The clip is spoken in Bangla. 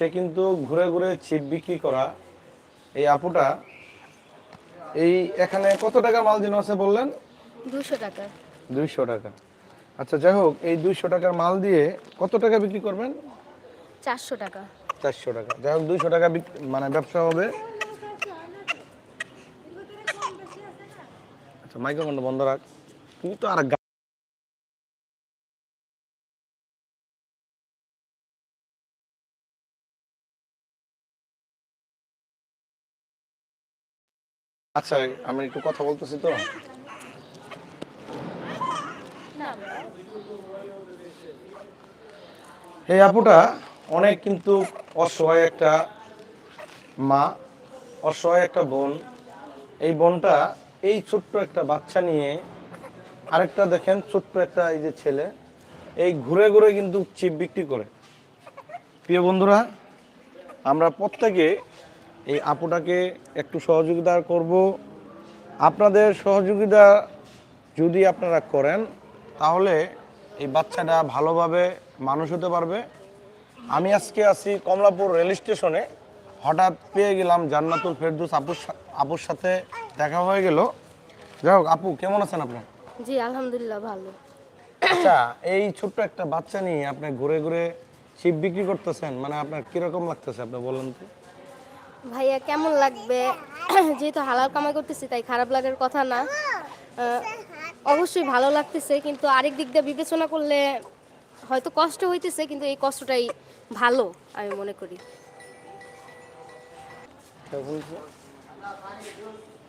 সে কিন্তু ঘুরে ঘুরে ছিপ বিক্রি করা এই আপুটা। এই এখানে কত টাকা মাল দিন আছে বললেন? দুশো টাকা। দুইশো টাকা। আচ্ছা যাই হোক এই দুইশো টাকার মাল দিয়ে কত টাকা বিক্রি করবেন? চারশো টাকা। চারশো টাকা। যাই হোক দুইশো টাকা মানে ব্যবসা হবে। আচ্ছা মাইক্রোফোন বন্ধ রাখ। তুই তো আর আচ্ছা আমি একটু কথা বলতেছি তো। এই আপুটা অনেক কিন্তু অসহায় একটা মা, অসহায় একটা বোন। এই বোনটা এই ছোট্ট একটা বাচ্চা নিয়ে আরেকটা দেখেন, ছোট্ট একটা এই যে ছেলে, এই ঘুরে ঘুরে কিন্তু চিপ বিক্রি করে। প্রিয় বন্ধুরা, আমরা প্রত্যেকে এই আপুটাকে একটু সহযোগিতা করব। আপনাদের সহযোগিতা যদি আপনারা করেন তাহলে এই বাচ্চাটা ভালোভাবে মানুষ হতে পারবে। আমি আজকে আছি কমলাপুর রেল স্টেশনে। হঠাৎ পেয়ে গেলাম জান্নাতুল ফেরদুস আপুর আপুর সাথে দেখা হয়ে গেল। যাই হোক আপু কেমন আছেন আপনি? জি আলহামদুলিল্লাহ ভালো। আচ্ছা এই ছোট্ট একটা বাচ্চা নিয়ে আপনি ঘুরে ঘুরে ছিপ বিক্রি করতেছেন মানে আপনার কীরকম লাগতেছে আপনি বলেন তো? ভাইয়া, কেমন লাগবে? যেহেতু হালাল কামাই করতেছি, তাই খারাপ লাগার কথা না। অবশ্যই ভালো লাগতেছে, কিন্তু আরেক দিক দিয়ে বিবেচনা করলে হয়তো কষ্ট হইতেছে, কিন্তু এই কষ্টটাই ভালো, আমি মনে করি?